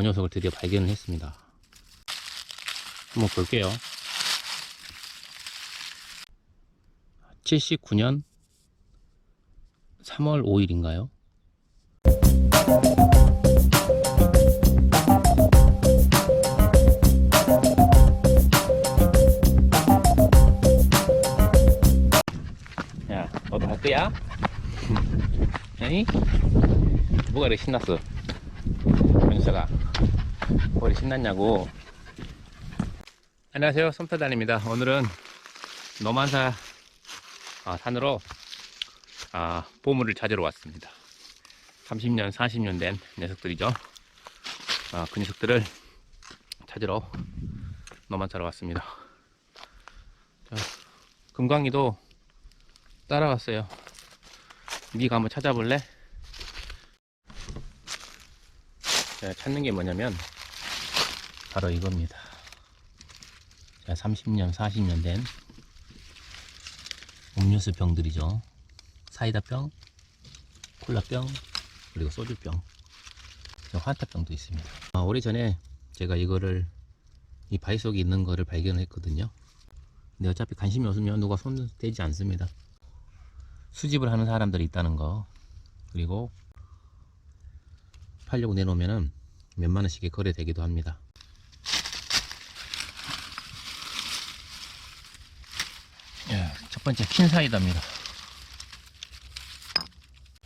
이 녀석을 드디어 발견을 했습니다. 한번 볼게요. 79년 3월 5일인가요? 야, 너도 할 거야? 에이? 뭐가 이렇게 신났어? 윤서가. 이렇게 신났냐고. 안녕하세요. 솜타단입니다. 오늘은 노만사 아, 산으로 아, 보물을 찾으러 왔습니다. 30년, 40년 된 녀석들이죠. 아, 그 녀석들을 찾으러 노만사로 왔습니다. 자, 금광이도 따라왔어요. 네가 한번 찾아볼래? 제가 찾는 게 뭐냐면 바로 이겁니다. 자, 30년, 40년 된 음료수 병들이죠. 사이다 병, 콜라 병, 그리고 소주병, 저 환타 병도 있습니다. 아, 오래전에 제가 이거를 이 바위 속에 있는 거를 발견을 했거든요. 근데 어차피 관심이 없으면 누가 손 대지 않습니다. 수집을 하는 사람들이 있다는 거 그리고 팔려고 내놓으면은 몇만 원씩의 거래되기도 합니다. 예, 첫 번째 킨 사이다입니다.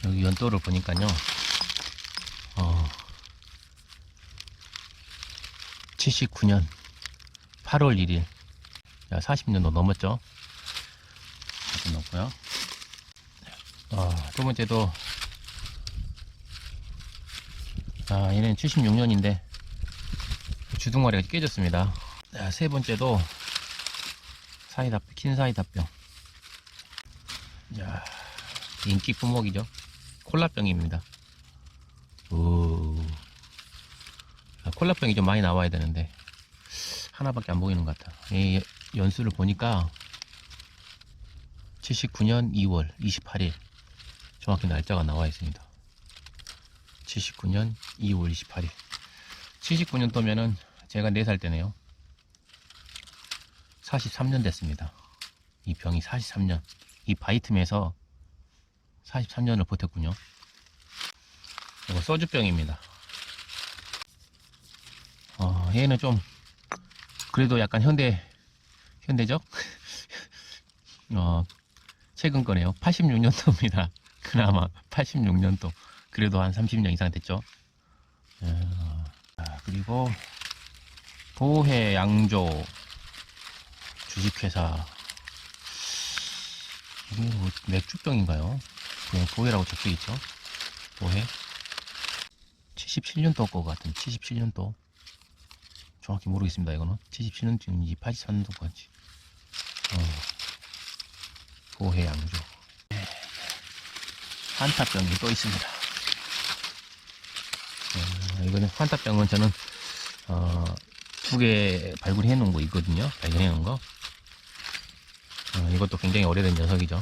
여기 연도를 보니까요. 어, 79년 8월 1일 40년도 넘었죠. 이렇게 넣고요. 아, 두 번째도 아, 얘는 76년인데 주둥아리가 깨졌습니다. 자, 세 번째도 사이다 킨 사이다병. 야, 인기 품목이죠. 콜라병입니다. 오, 아, 콜라병이 좀 많이 나와야 되는데 하나밖에 안 보이는 것 같아. 이 연수를 보니까 79년 2월 28일 정확히 날짜가 나와 있습니다. 79년 2월 28일. 79년 도면은 제가 4살 때네요. 43년 됐습니다. 이 병이 43년. 이 바이틈에서 43년을 버텼군요. 이거 소주병입니다. 어, 얘는 좀 그래도 약간 현대 현대적 어, 최근 거네요. 86년도입니다. 그나마 86년도. 그래도 한 30년 이상 됐죠. 어, 아, 그리고 보해 양조 주식회사 뭐 맥주병인가요? 그냥 보해라고 적혀 있죠. 보해 77년도 거 같은 77년도 정확히 모르겠습니다. 이거는 77년도인지 83년도인지 어, 보해 양조 환타병이 또 있습니다. 어, 이거는 환타병은 저는 어, 두 개 발굴해 놓은 거 있거든요. 발견해 놓은 거. 어, 이것도 굉장히 오래된 녀석이죠.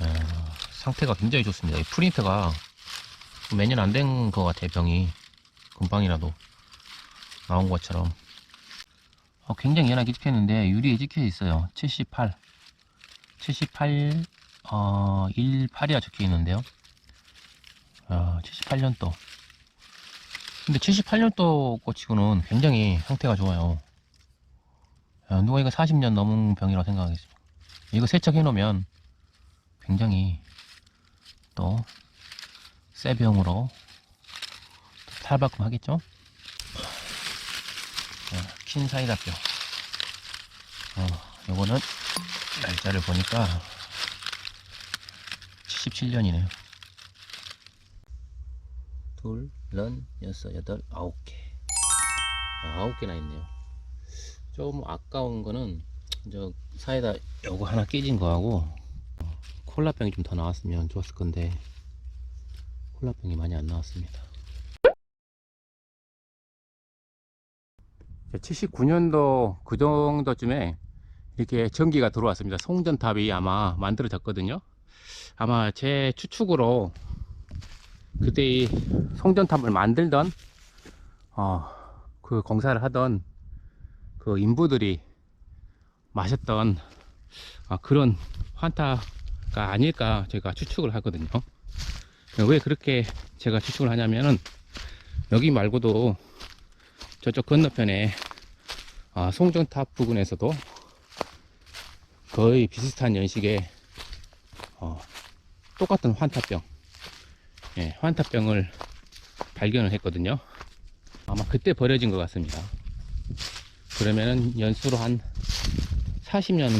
어, 상태가 굉장히 좋습니다. 이 프린트가 몇 년 안 된 것 같아요. 병이 금방이라도 나온 것처럼. 어, 굉장히 연하게 찍혔는데 유리에 찍혀 있어요. 78, 78 어, 18이라 적혀 있는데요. 어, 78년도. 근데 78년도 거치고는 굉장히 상태가 좋아요. 어, 누가 이거 40년 넘은 병이라고 생각하겠습니다. 이거 세척해 놓으면 굉장히 또 새 병으로 탈바꿈 하겠죠? 어, 킨 사이다병. 어, 요거는 날짜를 보니까 77년이네요. 둘, 런, 여섯, 여덟, 아홉 개. 아, 아홉 개나 있네요. 좀 아까운 거는 저 사이다 요거 하나 깨진 거하고 어, 콜라병이 좀 더 나왔으면 좋았을 건데 콜라병이 많이 안 나왔습니다. 79년도 그 정도쯤에 이렇게 전기가 들어왔습니다. 송전탑이 아마 만들어졌거든요. 아마 제 추측으로 그때 이 송전탑을 만들던 어, 그 공사를 하던 그 인부들이 마셨던 아, 그런 환타가 아닐까 제가 추측을 하거든요. 왜 그렇게 제가 추측을 하냐면은 여기 말고도 저쪽 건너편에 아, 송전탑 부근에서도 거의 비슷한 연식의 어, 똑같은 환타병, 예, 환타병을 발견을 했거든요. 아마 그때 버려진 것 같습니다. 그러면은 연수로 한 40년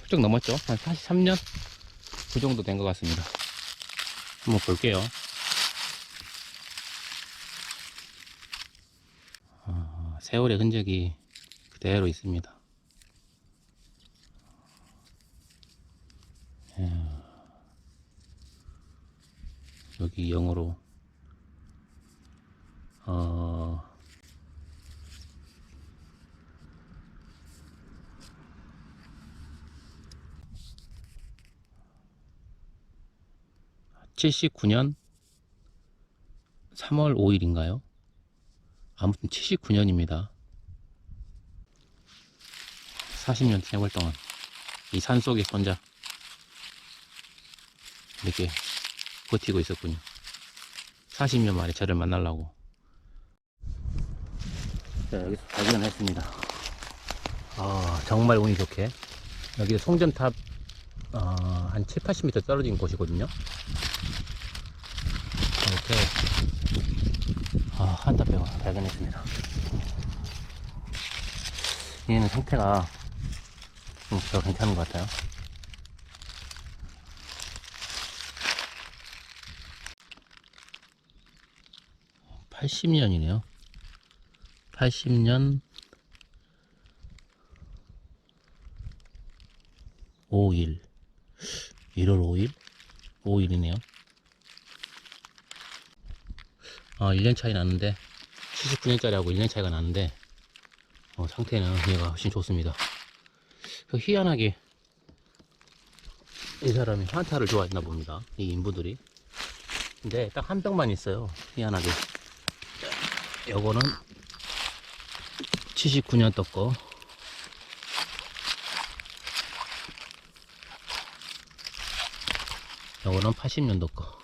훌쩍 넘었죠? 한 43년? 그 정도 된 것 같습니다. 한번 볼게요. 아, 세월의 흔적이 그대로 있습니다. 이야. 여기 영어로 어, (79년) 3월 5일인가요? 아무튼 79년입니다. 40년 세월 동안 이 산 속에 혼자 이렇게 버티고 있었군요. 40년 만에 저를 만나려고. 자, 여기서 발견했습니다. 아, 정말 운이 좋게. 여기 송전탑, 어, 한 7, 80m 떨어진 곳이거든요. 이렇게, 아, 한타병 발견했습니다. 얘는 상태가 좀 더 괜찮은 것 같아요. 팔십 년이네요 80년 5일 1월 5일? 5일이네요. 아 1년 차이 나는데 79년짜리하고 1년 차이가 나는데 어, 상태는 얘가 훨씬 좋습니다. 그 희한하게 이 사람이 환타를 좋아했나 봅니다. 이 인부들이. 근데 딱 한 병만 있어요. 희한하게. 요거는 79년 떴고 요거는 80년도 거.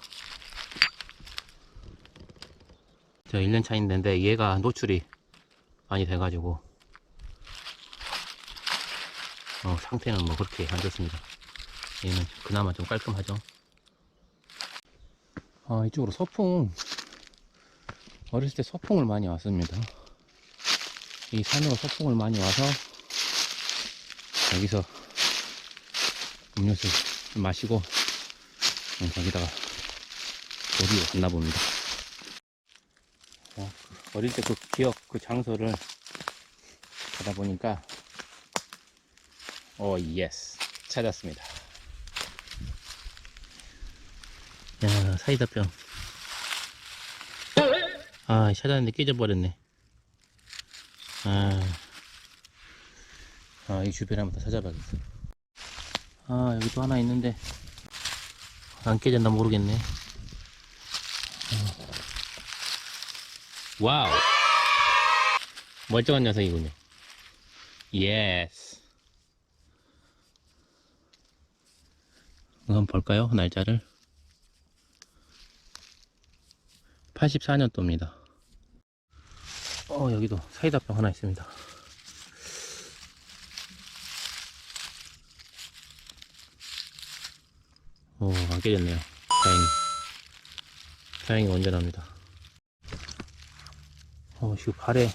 저 1년 차인데 얘가 노출이 많이 돼가지고 어, 상태는 뭐 그렇게 안 좋습니다. 얘는 그나마 좀 깔끔하죠. 아, 이쪽으로 소풍 어렸을 때 소풍을 많이 왔습니다. 이 산으로 소풍을 많이 와서 여기서 음료수 좀 마시고 음, 거기다가 어디로 갔나 봅니다. 어, 그 어릴 때 그 기억 그 장소를 가다 보니까 오 예스 찾았습니다. 야 사이다병 아 찾았는데 깨져버렸네 아, 아, 이 주변에 한번 더 찾아봐야겠어. 아, 여기 또 하나 있는데, 안 깨졌나 모르겠네. 어. 와우! 멀쩡한 녀석이군요. 예스. 한번 볼까요? 날짜를. 84년도입니다. 어, 여기도 사이다병 하나 있습니다. 오, 안 깨졌네요. 다행히. 다행히 온전합니다. 어, 지금 발에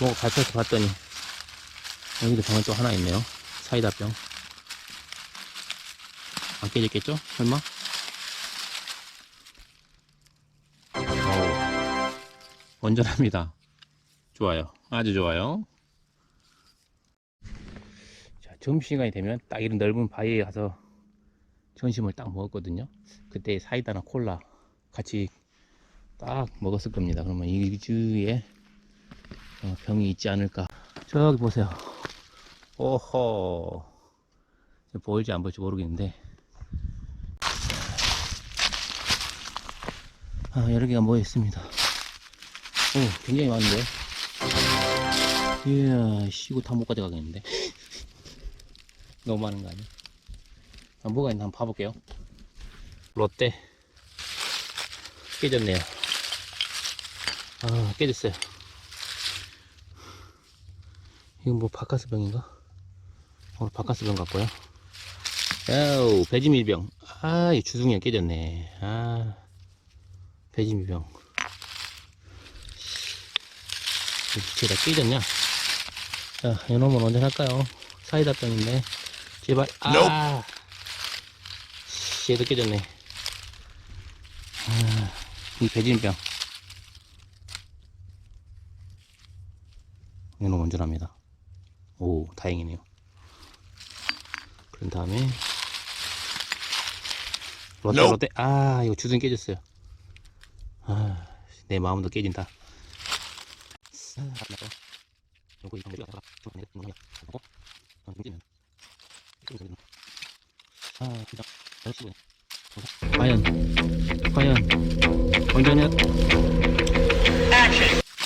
뭐가 밟혀서 봤더니, 여기도 병은 또 하나 있네요. 사이다 병. 안 깨졌겠죠? 설마? 어, 온전합니다. 좋아요. 아주 좋아요. 자, 점심시간이 되면 딱 이런 넓은 바위에 가서 점심을 딱 먹었거든요. 그때 사이다나 콜라 같이 딱 먹었을 겁니다. 그러면 이 주위에 어, 병이 있지 않을까. 저기 보세요. 오호. 보일지 안 보일지 모르겠는데. 아, 여러 개가 모여 있습니다. 오, 굉장히 많은데. 이야, 씨, 이거 다못 가져가겠는데. 너무 많은 거 아니야? 아, 뭐가 있나 한번 봐볼게요. 롯데. 깨졌네요. 아, 깨졌어요. 이건 뭐 바카스병인가? 오늘 바카스병 같고요. 아우, 배지밀병. 아, 이 주둥이가 깨졌네. 아, 배지밀병. 제가 깨졌냐? 자, 이놈은 언제 할까요? 사이다 병인데. 제발, 아! 씨, 얘도 깨졌네. 아, 이 배진병. 이놈 온전합니다. 오, 다행이네요. 그런 다음에, 롯데. 롯데. 아, 이거 주둥이 깨졌어요. 아, 내 마음도 깨진다. 아. 요거 이거 내가 좀 내가 좀 하고 어, 이제는 좀 되겠나? 아, 진짜 열심 언제냐?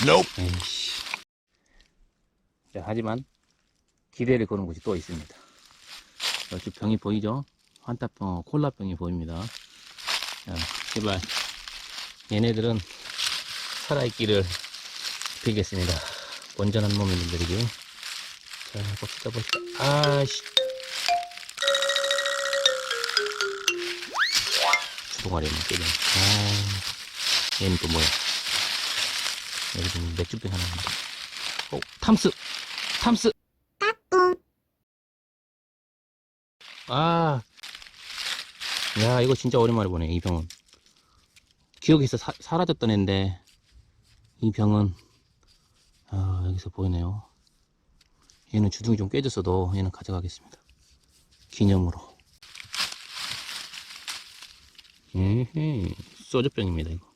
Nope. 자, 하지만 기대를 거는 곳이 또 있습니다. 여기 병이 보이죠? 환타병, 어, 콜라병이 보입니다. 자, 제발 얘네들은 살아있기를 빌겠습니다. 온전한 들이기. 자, 봅시다, 봅시다. 아씨. 주동아리만 깨네. 아, 얘는 또 뭐야? 여기 지금 맥주병 하나 있는데. 어, 탐스! 탐스! 아. 야, 이거 진짜 오랜만에 보네, 이 병은. 기억에서 사, 사라졌던 앤데, 이 병은, 아, 여기서 보이네요. 얘는 주둥이 좀 깨졌어도 얘는 가져가겠습니다. 기념으로. 에헤, 소주병입니다, 이거.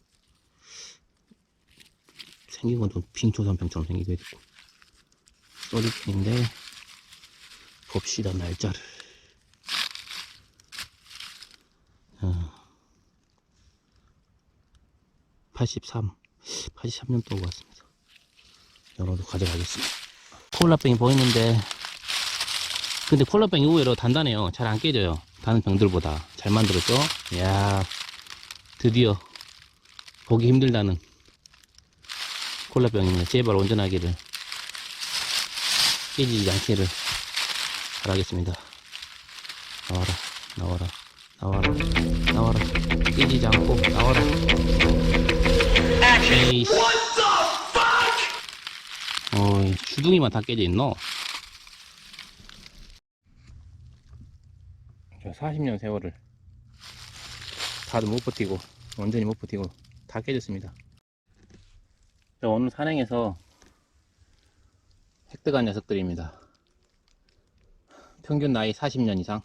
생긴 건 좀 빙초산병처럼 생기게 됐고. 소주병인데, 봅시다, 날짜를. 어, 83, 83년도 같습니다. 열어도 가져가겠습니다. 콜라병이 보이는데, 근데 콜라병이 의외로 단단해요. 잘 안 깨져요. 다른 병들보다. 잘 만들었죠? 이야, 드디어 보기 힘들다는 콜라병입니다. 제발 온전하기를 깨지지 않기를 바라겠습니다. 나와라, 나와라, 나와라, 나와라. 깨지지 않고 나와라. 에이씨. 어이, 주둥이만 다 깨져 있노? 저 40년 세월을 다들 못 버티고, 완전히 못 버티고, 다 깨졌습니다. 저 오늘 산행에서 획득한 녀석들입니다. 평균 나이 40년 이상.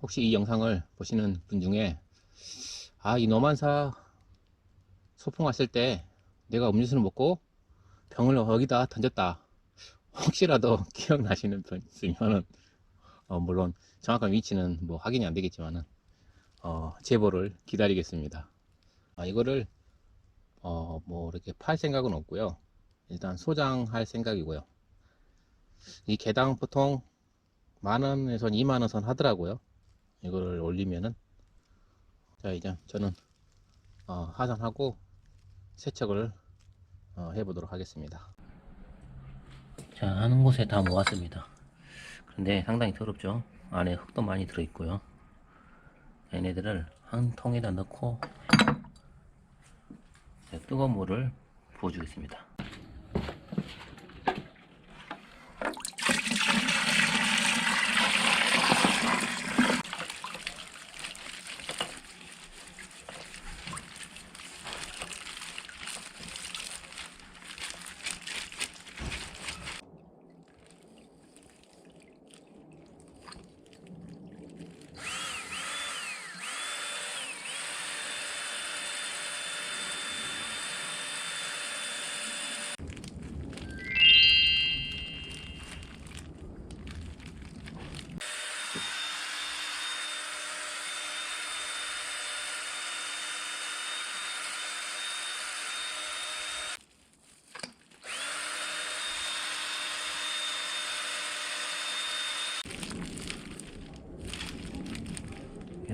혹시 이 영상을 보시는 분 중에, 아, 이 노만사 소풍 왔을 때 내가 음료수를 먹고 병을 여기다 던졌다. 혹시라도 기억나시는 분 있으면은, 어, 물론 정확한 위치는 뭐 확인이 안 되겠지만은, 어, 제보를 기다리겠습니다. 아, 이거를, 어, 뭐 이렇게 팔 생각은 없고요. 일단 소장할 생각이고요. 이 개당 보통 만 원에서 2만 원 선 하더라고요. 이거를 올리면은. 자, 이제 저는, 어, 하산하고 세척을 어, 해보도록 하겠습니다. 자, 하는 곳에 다 모았습니다. 근데 상당히 더럽죠? 안에 흙도 많이 들어있고요. 얘네들을 한 통에다 넣고 자, 뜨거운 물을 부어주겠습니다.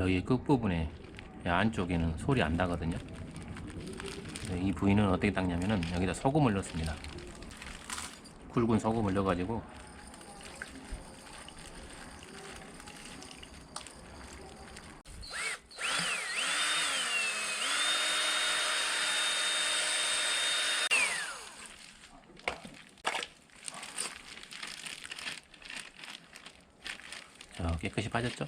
여기 끝부분에 이 안쪽에는 솔이 안 나거든요. 그래서 이 부위는 어떻게 닦냐면은 여기다 소금을 넣습니다. 굵은 소금을 넣어 가지고 자, 깨끗이 빠졌죠?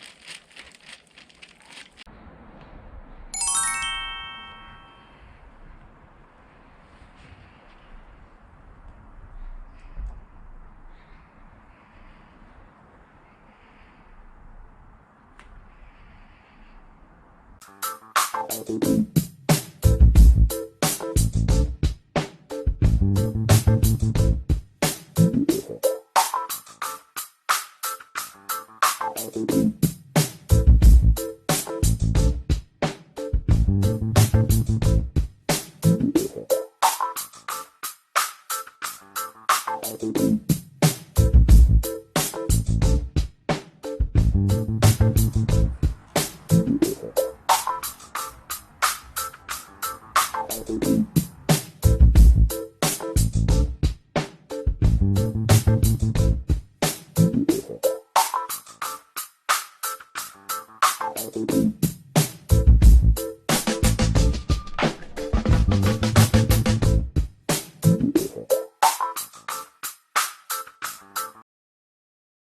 out.